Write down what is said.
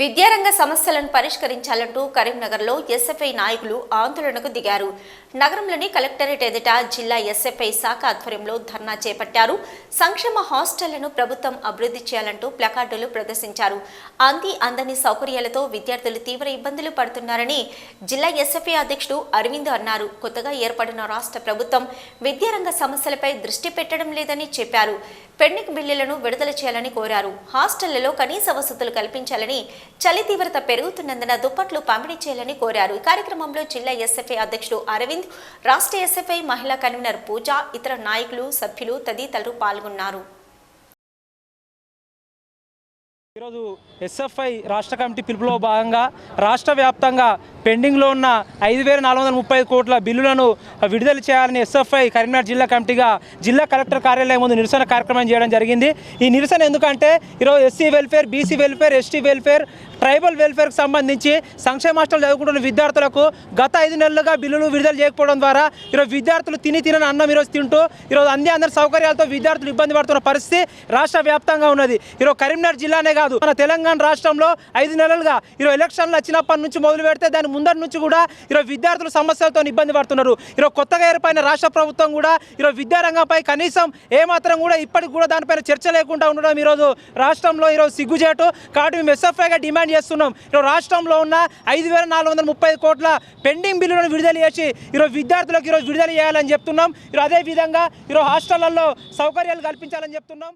విద్యారంగ సమస్యలను పరిష్కరించాలంటూ కరీంనగర్లో ఎస్ఎఫ్ఐ నాయకులు ఆందోళనకు దిగారు. నగరంలోని కలెక్టరేట్ ఎదుట జిల్లా ఎస్ఎఫ్ఐ శాఖ ఆధ్వర్యంలో ధర్నా చేపట్టారు. సంక్షేమ హాస్టళ్ళను ప్రభుత్వం అభివృద్ధి చేయాలంటూ ప్లకార్డులు ప్రదర్శించారు. అంది అందని సౌకర్యాలతో విద్యార్థులు తీవ్ర ఇబ్బందులు పడుతున్నారని జిల్లా ఎస్ఎఫ్ఐ అధ్యక్షుడు అరవింద్ అన్నారు. కొత్తగా ఏర్పడిన రాష్ట్ర ప్రభుత్వం విద్యారంగ సమస్యలపై దృష్టి పెట్టడం లేదని చెప్పారు. పెండింగ్ బిల్లులను విడుదల చేయాలని కోరారు. హాస్టళ్ళలో కనీస వసతులు కల్పించాలని చలి తీవ్రత పెరుగుతున్నందున దుప్పట్లు పంపిణీ చేయాలని కోరారు. ఈ కార్యక్రమంలో జిల్లా ఎస్ఎఫ్ఐ అధ్యక్షుడు అరవింద్ రాష్ట్ర ఎస్ఎఫ్ఐ మహిళా కన్వీనర్ పూజ ఇతర నాయకులు సభ్యులు తదితరులు పాల్గొన్నారు. ఈరోజు ఎస్ఎఫ్ఐ రాష్ట్ర కమిటీ పిలుపులో భాగంగా రాష్ట్ర వ్యాప్తంగా పెండింగ్లో ఉన్న ఐదు వేల నాలుగు వందల ముప్పై కోట్ల బిల్లులను విడుదల చేయాలని ఎస్ఎఫ్ఐ కరీంనగర్ జిల్లా కమిటీగా జిల్లా కలెక్టర్ కార్యాలయం ముందు నిరసన కార్యక్రమం చేయడం జరిగింది. ఈ నిరసన ఎందుకంటే ఈరోజు SC welfare BC welfare ST welfare tribal వెల్ఫేర్కి సంబంధించి సంక్షేమ హాస్టల్ చదువుకుంటున్న విద్యార్థులకు గత ఐదు నెలలుగా బిల్లులు విడుదల చేయకపోవడం ద్వారా ఈరోజు విద్యార్థులు తిని తినని అన్నం ఈరోజు తింటూ ఈరోజు అన్ని అందరి సౌకర్యాలతో విద్యార్థులు ఇబ్బంది పడుతున్న పరిస్థితి రాష్ట్ర వ్యాప్తంగా ఉన్నది. ఈరోజు కరీంనగర్ జిల్లానే కాదు మన తెలంగాణ రాష్ట్రంలో ఐదు నెలలుగా ఈరోజు ఎలక్షన్లు వచ్చినప్పటి నుంచి మొదలు పెడితే దాని ముందరి నుంచి కూడా ఈరోజు విద్యార్థుల సమస్యలతో ఇబ్బంది పడుతున్నారు. ఈరోజు కొత్తగా ఏర్పడిన రాష్ట్ర ప్రభుత్వం కూడా ఈరోజు విద్యారంగంపై కనీసం ఏమాత్రం కూడా ఇప్పటికి కూడా దానిపైన చర్చ లేకుండా ఉండడం ఈరోజు రాష్ట్రంలో ఈరోజు సిగ్గుచేటు. కాబట్టి మేము ఎస్ఎఫ్ఐగా డిమాండ్ చేస్తున్నాం. ఈరోజు రాష్ట్రంలో ఉన్న ఐదు వేల నాలుగు వందల ముప్పై కోట్ల పెండింగ్ బిల్లులను విడుదల చేసి ఈరోజు విద్యార్థులకు ఈరోజు విడుదల చేయాలని చెప్తున్నాం. ఈరోజు అదే విధంగా ఈరోజు హాస్టళ్ళలో సౌకర్యాలు కల్పించాలని చెప్తున్నాం.